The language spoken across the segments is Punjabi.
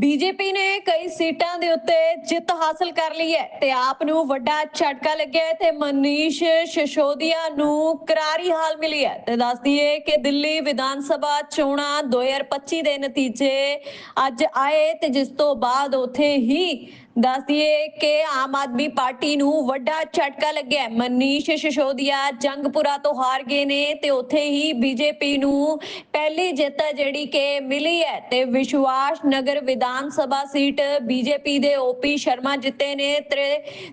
ਬੀਜੇਪੀ ਨੇ ਕਈ ਸੀਟਾਂ ਦੇ ਉੱਤੇ ਜਿੱਤ ਹਾਸਲ ਕਰ ਲਈ ਹੈ ਤੇ ਆਪ ਨੂੰ ਵੱਡਾ ਝਟਕਾ ਲੱਗਿਆ ਹੈ ਤੇ ਮਨੀਸ਼ ਸ਼ਸ਼ੋਦੀਆ ਨੂੰ ਕਰਾਰੀ ਹਾਲ ਮਿਲੀ ਹੈ ਤੇ ਦੱਸ ਦਈਏ ਕਿ ਦਿੱਲੀ ਵਿਧਾਨ ਸਭਾ ਚੋਣਾਂ 2025 ਦੇ ਨਤੀਜੇ ਅੱਜ ਆਏ ਤੇ ਜਿਸ ਤੋਂ ਬਾਅਦ ਉਥੇ ਹੀ ਦੱਸ ਦਈਏ ਕਿ ਆਮ ਆਦਮੀ ਪਾਰਟੀ ਨੂੰ ਵੱਡਾ ਝਟਕਾ ਲੱਗਿਆ ਮਨੀਸ਼ ਸ਼ਸ਼ੋਦੀਆ ਜੰਗਪੁਰਾ ਤੋਂ ਹਾਰ ਗਏ ਨੇ ਤੇ ਉੱਥੇ ਹੀ ਬੀਜੇਪੀ ਨੂੰ ਪਹਿਲੀ ਜਿੱਤ ਜਿਹੜੀ ਕਿ ਮਿਲੀ ਹੈ ਤੇ ਵਿਸ਼ਵਾਸ ਨਗਰ ਵਿਧਾਨ ਸਭਾ ਸੀਟ ਬੀਜੇਪੀ ਦੇ ਓਪੀ ਸ਼ਰਮਾ ਜਿੱਤੇ ਨੇ।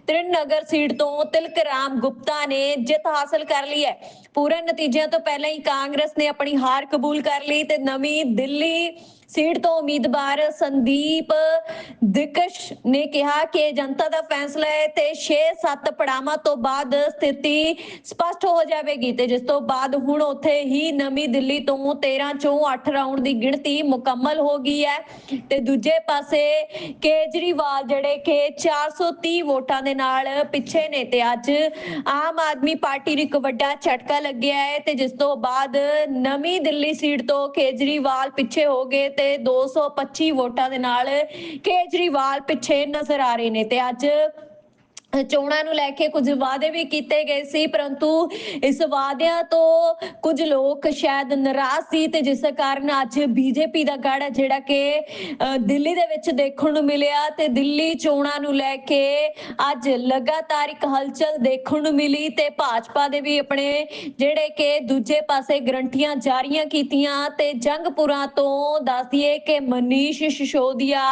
ਤ੍ਰਿਨ ਨਗਰ ਸੀਟ ਤੋਂ ਤਿਲਕ ਰਾਮ ਗੁਪਤਾ ਨੇ ਜਿੱਤ ਹਾਸਲ ਕਰ ਲਈ ਹੈ। ਪੂਰੇ ਨਤੀਜਿਆਂ ਤੋਂ ਪਹਿਲਾਂ ਹੀ ਕਾਂਗਰਸ ਨੇ ਆਪਣੀ ਹਾਰ ਕਬੂਲ ਕਰ ਲਈ ਤੇ ਨਵੀਂ ਦਿੱਲੀ ਸੀਟ ਤੋਂ ਉਮੀਦਵਾਰ ਸੰਦੀਪ ਦਿਕਸ਼ ਨੇ ਕਿਹਾ ਕਿ ਜਨਤਾ ਦਾ ਫੈਸਲਾ ਹੈ ਤੇ 6-7 ਪੜਾਵਾਂ ਤੋਂ ਬਾਅਦ ਸਥਿਤੀ ਸਪਸ਼ਟ ਹੋ ਜਾਵੇਗੀ ਤੇ ਜਿਸ ਤੋਂ ਬਾਅਦ ਹੁਣ ਉੱਥੇ ਹੀ ਨਵੀਂ ਦਿੱਲੀ ਤੋਂ 13 ਚੋਂ 8 ਰਾਉਂਡ ਦੀ ਗਿਣਤੀ ਮੁਕੰਮਲ ਹੋ ਗਈ ਹੈ। ਤੇ ਦੂਜੇ ਪਾਸੇ ਕੇਜਰੀਵਾਲ ਜਿਹੜੇ ਕਿ 430 ਵੋਟਾਂ ਦੇ ਨਾਲ ਪਿੱਛੇ ਨੇ ਤੇ ਅੱਜ ਆਮ ਆਦਮੀ ਪਾਰਟੀ ਨੂੰ ਇੱਕ ਵੱਡਾ ਝਟਕਾ ਲੱਗਿਆ ਹੈ ਤੇ ਜਿਸ ਤੋਂ ਬਾਅਦ ਨਵੀਂ ਦਿੱਲੀ ਸੀਟ ਤੋਂ ਕੇਜਰੀਵਾਲ ਪਿੱਛੇ ਹੋ ਗਏ ਤੇ 225 ਵੋਟਾਂ ਦੇ ਨਾਲ ਕੇਜਰੀਵਾਲ ਪਿੱਛੇ ਨਜ਼ਰ ਆ ਰਹੇ ਨੇ ਤੇ ਅੱਜ ਚੋਣਾਂ ਨੂੰ ਲੈ ਕੇ ਕੁਝ ਵਾਅਦੇ ਵੀ ਕੀਤੇ ਗਏ ਸੀ, ਪਰੰਤੂ ਇਸ ਵਾਅਦਿਆਂ ਤੋਂ ਕੁਝ ਲੋਕ ਸ਼ਾਇਦ ਨਾਰਾਜ਼ ਸੀ ਤੇ ਜਿਸ ਕਾਰਨ ਅੱਜ ਬੀਜੇਪੀ ਦਾ ਗੜ ਹੈ, ਜਿਹੜਾ ਕਿ ਦਿੱਲੀ ਦੇ ਵਿੱਚ ਦੇਖਣ ਨੂੰ ਮਿਲਿਆ ਤੇ ਦਿੱਲੀ ਚੋਣਾਂ ਨੂੰ ਲੈ ਕੇ ਅੱਜ ਲਗਾਤਾਰ ਇੱਕ ਹਲਚਲ ਦੇਖਣ ਨੂੰ ਮਿਲੀ ਤੇ ਭਾਜਪਾ ਦੇ ਵੀ ਆਪਣੇ ਜਿਹੜੇ ਕਿ ਦੂਜੇ ਪਾਸੇ ਗਰੰਟੀਆਂ ਜਾਰੀਆਂ ਕੀਤੀਆਂ ਤੇ ਜੰਗਪੁਰਾ ਤੋਂ ਦੱਸਦੀਏ ਕਿ ਮਨੀਸ਼ ਸ਼ਿਸ਼ੋਦੀਆ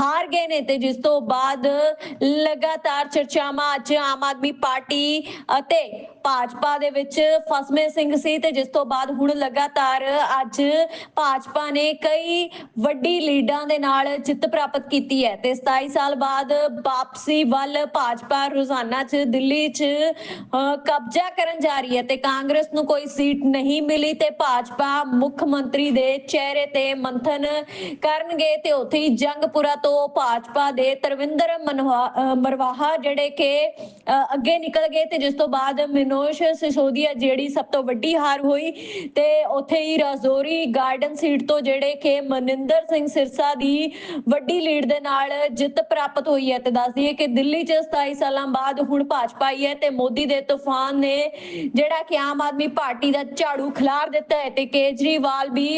ਹਾਰ ਗਏ ਨੇ ਤੇ ਜਿਸ ਤੋਂ ਬਾਅਦ ਲਗਾਤਾਰ ਚਰਚਾਵਾਂ ਅੱਜ ਆਮ ਆਦਮੀ ਪਾਰਟੀ ਅਤੇ ਭਾਜਪਾ ਦੇ ਵਿੱਚ ਫਸਮੇ ਸਿੰਘ ਸੀ ਤੇ ਜਿਸ ਤੋਂ ਬਾਅਦ ਹੁਣ ਲਗਾਤਾਰ ਅੱਜ ਭਾਜਪਾ ਨੇ ਕਈ ਵੱਡੀ ਲੀਡਾਂ ਦੇ ਨਾਲ ਜਿੱਤ ਪ੍ਰਾਪਤ ਕੀਤੀ ਹੈ ਤੇ 27 ਸਾਲ ਬਾਅਦ ਵਾਪਸੀ ਵੱਲ ਭਾਜਪਾ ਰੋਜ਼ਾਨਾ 'ਚ ਦਿੱਲੀ 'ਚ ਕਬਜ਼ਾ ਕਰਨ ਜਾ ਰਹੀ ਹੈ ਤੇ ਕਾਂਗਰਸ ਨੂੰ ਕੋਈ ਸੀਟ ਨਹੀਂ ਮਿਲੀ ਤੇ ਭਾਜਪਾ ਮੁੱਖ ਮੰਤਰੀ ਦੇ ਚਿਹਰੇ ਤੇ ਮੰਥਨ ਕਰਨਗੇ ਤੇ ਉੱਥੇ ਹੀ ਜੰਗਪੁਰਾ ਤੋਂ ਭਾਜਪਾ ਦੇ ਤਰਵਿੰਦਰ ਮਨਵਾ- ਮਰਵਾਹਾ ਜਿਹੜੇ ਕਿ ਅੱਗੇ ਨਿਕਲ ਗਏ ਤੇ ਜਿਸ ਤੋਂ ਬਾਅਦ ਮੈਨੂੰ ਮਨੋਜ ਸਿਸੋਦੀਆ ਜਿਹੜੀ ਸਭ ਤੋਂ ਵੱਡੀ ਹਾਰ ਹੋਈ ਤੇ ਉੱਥੇ ਹੀ ਰਾਜੌਰੀ ਗਾਰਡਨ ਸੀਟ ਤੋਂ ਜਿਹੜੇ ਕਿ ਮਨਿੰਦਰ ਸਿੰਘ ਸਿਰਸਾ ਦੀ ਵੱਡੀ ਲੀਡ ਦੇ ਨਾਲ ਜਿੱਤ ਪ੍ਰਾਪਤ ਹੋਈ ਹੈ ਤੇ ਦੱਸ ਦਈਏ ਕਿ ਦਿੱਲੀ 'ਚ 27 ਸਾਲਾਂ ਬਾਅਦ ਹੁਣ ਭਾਜਪਾ ਆਈ ਹੈ ਤੇ ਮੋਦੀ ਦੇ ਤੂਫਾਨ ਨੇ ਜਿਹੜਾ ਕਿ ਆਮ ਆਦਮੀ ਪਾਰਟੀ ਦਾ ਝਾੜੂ ਖਿਲਾਰ ਦਿੱਤਾ ਹੈ ਤੇ ਕੇਜਰੀਵਾਲ ਵੀ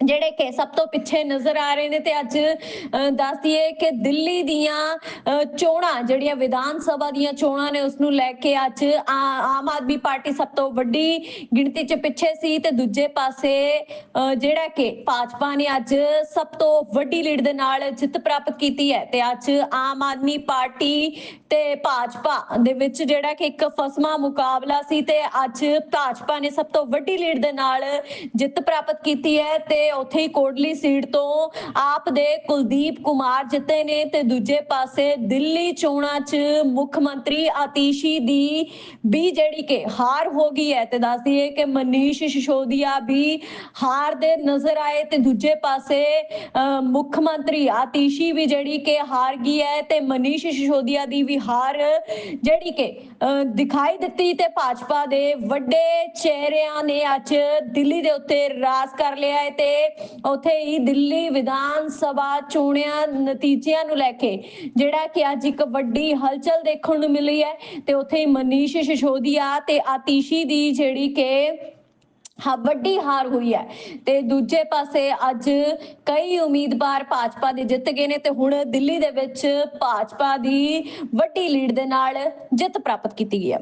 ਜਿਹੜੇ ਕਿ ਸਭ ਤੋਂ ਪਿੱਛੇ ਨਜ਼ਰ ਆ ਰਹੇ ਨੇ ਤੇ ਅੱਜ ਅ, ਦੱਸ ਦਈਏ ਕਿ ਦਿੱਲੀ ਦੀਆਂ ਚੋਣਾਂ ਜਿਹੜੀਆਂ ਵਿਧਾਨ ਸਭਾ ਦੀਆਂ ਚੋਣਾਂ ਨੇ ਉਸ ਨੂੰ ਲੈ ਕੇ ਅੱਜ ਆਮ ਆਦਮੀ ਪਾਰਟੀ ਸਭ ਤੋਂ ਵੱਡੀ ਗਿਣਤੀ 'ਚ ਪਿੱਛੇ ਸੀ ਤੇ ਦੂਜੇ ਪਾਸੇ ਜਿਹੜਾ ਕਿ ਭਾਜਪਾ ਨੇ ਅੱਜ ਸਭ ਤੋਂ ਵੱਡੀ ਲੀਡ ਦੇ ਨਾਲ ਜਿੱਤ ਪ੍ਰਾਪਤ ਕੀਤੀ ਹੈ ਤੇ ਅੱਜ ਆਮ ਆਦਮੀ ਪਾਰਟੀ ਤੇ ਭਾਜਪਾ ਦੇ ਵਿੱਚ ਜਿਹੜਾ ਕਿ ਇੱਕ ਫਸਮਾ ਮੁਕਾਬਲਾ ਸੀ ਤੇ ਅੱਜ ਭਾਜਪਾ ਨੇ ਸਭ ਤੋਂ ਵੱਡੀ ਲੀਡ ਦੇ ਨਾਲ ਜਿੱਤ ਪ੍ਰਾਪਤ ਕੀਤੀ ਹੈ ਤੇ ਉੱਥੇ ਹੀ ਕੋਟਲੀ ਸੀਟ ਤੋਂ ਆਪ ਦੇ ਕੁਲਦੀਪ ਕੁਮਾਰ ਜਿੱਤੇ ਨੇ ਤੇ ਦੂਜੇ ਪਾਸੇ ਦਿੱਲੀ ਚੋਣਾਂ 'ਚ ਮੁੱਖ ਮੰਤਰੀ ਆਤੀਸ਼ੀ ਦੀ ਵੀ ਜਿਹੜੀ ਕਿ ਹਾਰ ਹੋ ਗਈ ਹੈ ਤੇ ਦੱਸ ਦਈਏ ਕਿ ਮਨੀਸ਼ ਸਿਸੋਦੀਆ ਵੀ ਹਾਰ ਦੇ ਨਜ਼ਰ ਆਏ ਤੇ ਦੂਜੇ ਪਾਸੇ ਮੁੱਖ ਮੰਤਰੀ ਆਤੀਸ਼ੀ ਵੀ ਜਿਹੜੀ ਕਿ ਹਾਰ ਗਈ ਹੈ ਤੇ ਮਨੀਸ਼ ਸਿਸੋਦੀਆ ਦੀ ਵੀ ਹਾਰ ਜਿਹੜੀ ਕਿ ਅ, ਦਿਖਾਈ ਦਿੱਤੀ ਤੇ ਭਾਜਪਾ ਦੇ ਵੱਡੇ ਚਿਹਰਿਆਂ ਨੇ ਅੱਜ ਦਿੱਲੀ ਦੇ ਉੱਤੇ ਰਾਜ ਕਰ ਲਿਆ ਹੈ ਤੇ ਉੱਥੇ ਹੀ ਦਿੱਲੀ ਵਿਧਾਨ ਸਭਾ ਚੋਣਿਆਂ ਨਤੀਜਿਆਂ ਨੂੰ ਲੈ ਕੇ, ਜਿਹੜਾ ਕਿ ਅੱਜ ਇੱਕ ਵੱਡੀ ਹਲਚਲ ਦੇਖਣ ਨੂੰ ਮਿਲੀ ਹੈ ਤੇ ਉੱਥੇ ਹੀ ਮਨੀਸ਼ ਸਿਸੋਦੀਆ ਤੇ ਆਤੀਸ਼ੀ ਦੀ ਜਿਹੜੀ ਕਿ ਹਾਂ, ਵੱਡੀ ਹਾਰ ਹੋਈ ਹੈ। ਤੇ ਦੂਜੇ ਪਾਸੇ ਅੱਜ ਕਈ ਉਮੀਦਵਾਰ ਭਾਜਪਾ ਦੇ ਜਿੱਤ ਗਏ ਨੇ ਤੇ ਹੁਣ ਦਿੱਲੀ ਦੇ ਵਿੱਚ ਭਾਜਪਾ ਦੀ ਵੱਡੀ ਲੀਡ ਦੇ ਨਾਲ ਜਿੱਤ ਪ੍ਰਾਪਤ ਕੀਤੀ ਗਈ ਹੈ।